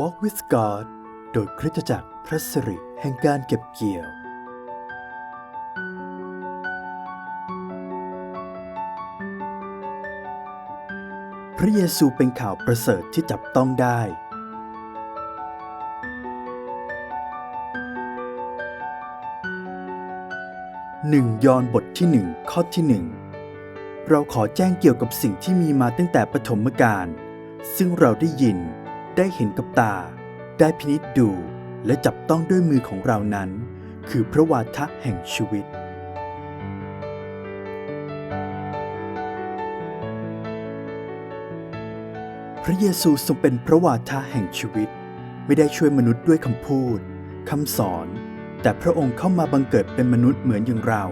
Walk with God โดยคริสตจักรพระสิริแห่งการเก็บเกี่ยว พระเยซูเป็นข่าวประเสริฐที่จับต้องได้ หนึ่งยอห์นบทที่หนึ่งข้อที่หนึ่งเราขอแจ้งเกี่ยวกับสิ่งที่มีมาตั้งแต่ปฐมกาลซึ่งเราได้ยิน ได้เห็นกับตา ได้พินิจดูและจับต้องด้วยมือของเรานั้น คือพระวาทะแห่งชีวิต พระเยซูทรงเป็นพระวาทะแห่งชีวิต ไม่ได้ช่วยมนุษย์ด้วยคำพูดคำสอน แต่พระองค์เข้ามาบังเกิดเป็นมนุษย์เหมือนอย่างเรา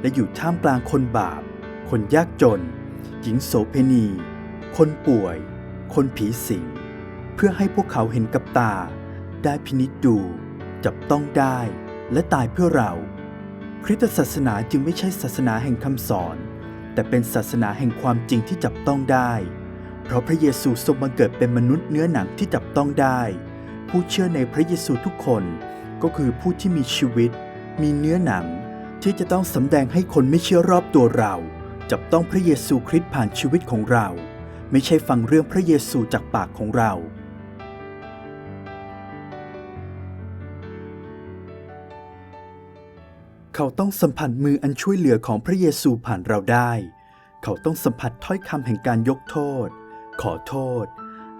และอยู่ท่ามกลางคนบาป คนยากจน หญิงโสเพณี คนป่วย คนผีสิง เพื่อให้พวกเขาเห็นกับตา ได้พินิจดู จับต้องได้และตายเพื่อเรา คริสตศาสนาจึงไม่ใช่ศาสนาแห่งคำสอน แต่เป็นศาสนาแห่งความจริงที่จับต้องได้ เพราะพระเยซูทรงบังเกิดเป็นมนุษย์เนื้อหนังที่จับต้องได้ ผู้เชื่อในพระเยซูทุกคนก็คือผู้ที่มีชีวิต มีเนื้อหนังที่จะต้องสำแดงให้คนไม่เชื่อรอบตัวเรา จับต้องพระเยซูคริสต์ผ่านชีวิตของเรา ไม่ใช่ฟังเรื่องพระเยซูจากปากของเรา เขาต้องสัมผัสมืออันช่วยเหลือของพระเยซูผ่านเราได้ เขาต้องสัมผัสถ้อยคำแห่งการยกโทษ ขอโทษ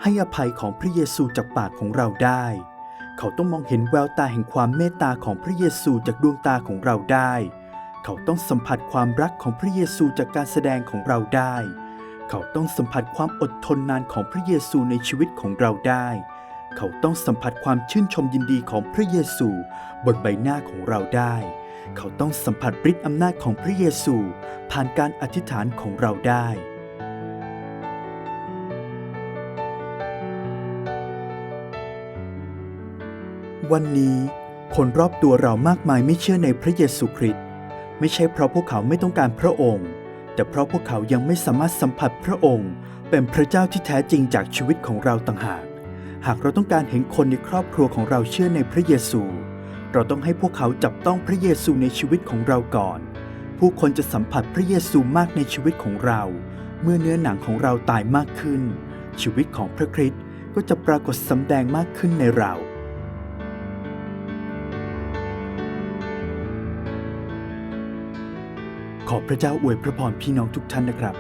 ให้อภัยของพระเยซูจากปากของเราได้ เขาต้องมองเห็นแววตาแห่งความเมตตาของพระเยซูจากดวงตาของเราได้ เขาต้องสัมผัสความรักของพระเยซูจากการแสดงของเราได้ เขาต้องสัมผัสความอดทนนานของพระเยซูในชีวิตของเราได้ เขาต้องสัมผัสความชื่นชมยินดีของพระเยซูบนใบหน้าของเราได้ เขาต้องสัมผัสฤทธิ์อำนาจของพระเยซู ผ่านการอธิษฐานของเราได้ วันนี้คนรอบตัวเรามากมายไม่เชื่อในพระเยซูคริสต์ไม่ใช่เพราะพวกเขาไม่ต้องการพระองค์ แต่เพราะพวกเขายังไม่สามารถสัมผัสพระองค์ เป็นพระเจ้าที่แท้จริงจากชีวิตของเราต่างหาก หากเราต้องการเห็นคนในครอบครัวของเราเชื่อในพระเยซู เราต้องให้พวกเขาจับต้องพระเยซูในชีวิตของเราก่อน ผู้คนจะสัมผัสพระเยซูมากในชีวิตของเรา เมื่อเนื้อหนังของเราตายมากขึ้น ชีวิตของพระคริสต์ก็จะปรากฏสำแดงมากขึ้นในเราขอพระเจ้าอวยพระพรพี่น้องทุกท่านนะครับ